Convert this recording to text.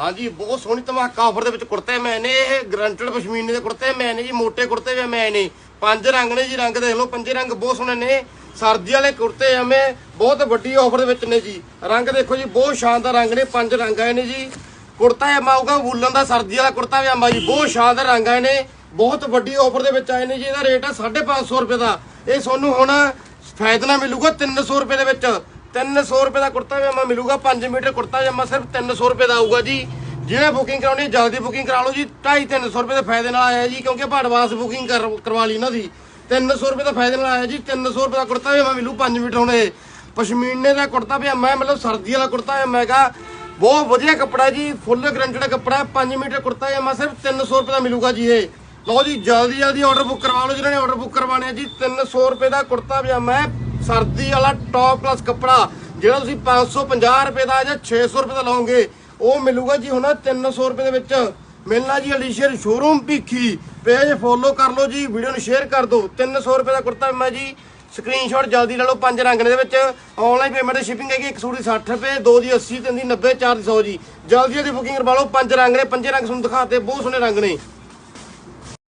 ਹਾਂਜੀ, ਬਹੁਤ ਸੋਹਣੀ ਧਮਾਕਾ ਆਫਰ ਦੇ ਵਿੱਚ ਕੁੜਤੇ ਮੈਂ ਨੇ, ਇਹ ਗਰੰਟਡ ਪਸ਼ਮੀਨੇ ਦੇ ਕੁੜਤੇ ਮੈਂ ਨੇ ਜੀ ਮੋٹے ਕੁੜਤੇ ਵੀ ਮੈਂ ਨੇ। ਪੰਜ ਰੰਗ ਨੇ ਜੀ, ਰੰਗ ਦੇਖ ਲਓ, ਪੰਜੇ ਰੰਗ ਬਹੁਤ ਸੋਹਣੇ ਨੇ। ਸਰਦੀ ਵਾਲੇ ਕੁੜਤੇ ਐਵੇਂ ਬਹੁਤ ਵੱਡੀ ਆਫਰ ਦੇ ਵਿੱਚ ਨੇ ਜੀ। ਰੰਗ ਦੇਖੋ ਜੀ, ਬਹੁਤ ਸ਼ਾਨਦਾਰ ਰੰਗ ਨੇ, ਪੰਜ ਰੰਗ ਆਏ ਨੇ ਜੀ। ਕੁੜਤਾ ਇਹ ਮਾਊਗਾ ਵੂਲਨ ਦਾ, ਸਰਦੀ ਵਾਲਾ ਕੁੜਤਾ ਵੀ ਆਂਬਾ ਜੀ, ਬਹੁਤ ਸ਼ਾਨਦਾਰ ਰੰਗ ਆਏ ਨੇ। ਬਹੁਤ ਵੱਡੀ ਆਫਰ ਦੇ ਵਿੱਚ ਆਏ ਨੇ ਜੀ, ਇਹਦਾ ਰੇਟ ਆ 550 ਰੁਪਏ ਦਾ। ਇਹ ਤੁਹਾਨੂੰ ਹੁਣ ਫਾਇਦਾ ਨਾਲ ਮਿਲੂਗਾ 300 ਰੁਪਏ ਦੇ ਵਿੱਚ। 300 ਰੁਪਏ ਦਾ ਕੁੜਤਾ ਪਜਾਮਾ ਮਿਲੂਗਾ 5 ਮੀਟਰ ਕੁੜਤਾ ਪਜਾਮਾ ਸਿਰਫ 300 ਰੁਪਏ ਦਾ ਆਊਗਾ ਜੀ। ਜਿਹਨੇ ਬੁਕਿੰਗ ਕਰਾਉਣੀ ਜਲਦੀ ਬੁਕਿੰਗ ਕਰਾ ਲਓ ਜੀ 250 300 ਰੁਪਏ ਦੇ ਫਾਇਦੇ ਨਾਲ ਆਇਆ ਜੀ ਕਿਉਂਕਿ ਆਪਾਂ ਐਡਵਾਂਸ ਬੁਕਿੰਗ ਕਰਵਾ ਲਈ ਇਹਨਾਂ ਦੀ 300 ਰੁਪਏ ਦਾ ਫਾਇਦੇ ਨਾਲ ਆਇਆ ਜੀ 300 ਰੁਪਏ ਦਾ ਕੁੜਤਾ ਪਜਾਮਾ ਮਿਲੂ 5 ਮੀਟਰ ਹੁਣ ਇਹ। ਪਸ਼ਮੀਨੇ ਦਾ ਕੁੜਤਾ ਪਜਾਮਾ ਹੈ, ਮਤਲਬ ਸਰਦੀ ਵਾਲਾ ਕੁੜਤਾ ਪਜਾਮਾ ਹੈਗਾ ਬਹੁਤ ਵਧੀਆ ਕੱਪੜਾ ਜੀ ਫੁੱਲ ਗਰੰਟਡ ਕੱਪੜਾ ਹੈ 5 ਮੀਟਰ ਕੁੜਤਾ ਪਜਾਮਾ ਸਿਰਫ 300 ਰੁਪਏ ਦਾ ਮਿਲੂਗਾ ਜੀ ਇਹ। ਲਓ ਜੀ ਜਲਦੀ ਜਲਦੀ ਆਰਡਰ ਬੁੱਕ ਕਰਵਾ ਲਓ ਜਿਹਨਾਂ ਨੇ ਆਰਡਰ ਬੁੱਕ ਕਰਵਾਣੇ ਆ ਜੀ 300 ਰੁਪਏ ਦਾ ਕੁੜਤਾ ਪਜਾਮਾ ਹੈ ਸਰਦੀ ਵਾਲਾ ਟੌਪ ਕਲਾਸ ਕੱਪੜਾ, ਜਿਹੜਾ ਤੁਸੀਂ 550 ਰੁਪਏ ਦਾ ਜਾਂ 600 ਰੁਪਏ ਦਾ ਲਓਗੇ, ਉਹ ਮਿਲੂਗਾ ਜੀ ਹੁਣ 300 ਰੁਪਏ ਦੇ ਵਿੱਚ। ਮਿਲਣਾ ਜੀ ਅਲੀਸ਼ੀਅਰ ਸ਼ੋਰੂਮ ਭੀਖੀ। ਪੇਜ ਫੋਲੋ ਕਰ ਲਓ ਜੀ ਵੀਡੀਓ ਨੂੰ ਸ਼ੇਅਰ ਕਰ ਦਿਓ। 300 ਰੁਪਏ ਦਾ ਕੁੜਤਾ ਮੈਂ ਜੀ ਸਕਰੀਨਸ਼ਾਟ ਜਲਦੀ ਲੈ ਲਓ ਪੰਜ ਰੰਗ ਨੇ ਦੇ ਵਿੱਚ। ਆਨਲਾਈਨ ਪੇਮੈਂਟ ਦੀ ਸ਼ਿਪਿੰਗ ਹੈਗੀ ਇੱਕ ਸੂਟ ਦੀ 60 ਰੁਪਏ, ਦੋ ਦੀ 80 ਤਿੰਨ ਦੀ 90 ਚਾਰ ਦੀ 100 ਜੀ। ਜਲਦੀ ਜਲਦੀ ਬੁਕਿੰਗ ਕਰਵਾ ਲਓ, ਪੰਜ ਰੰਗ ਨੇ, ਪੰਜੇ ਰੰਗ ਤੁਹਾਨੂੰ ਦਿਖਾਤੇ ਬਹੁਤ ਸੋਹਣੇ ਰੰਗ ਨੇ।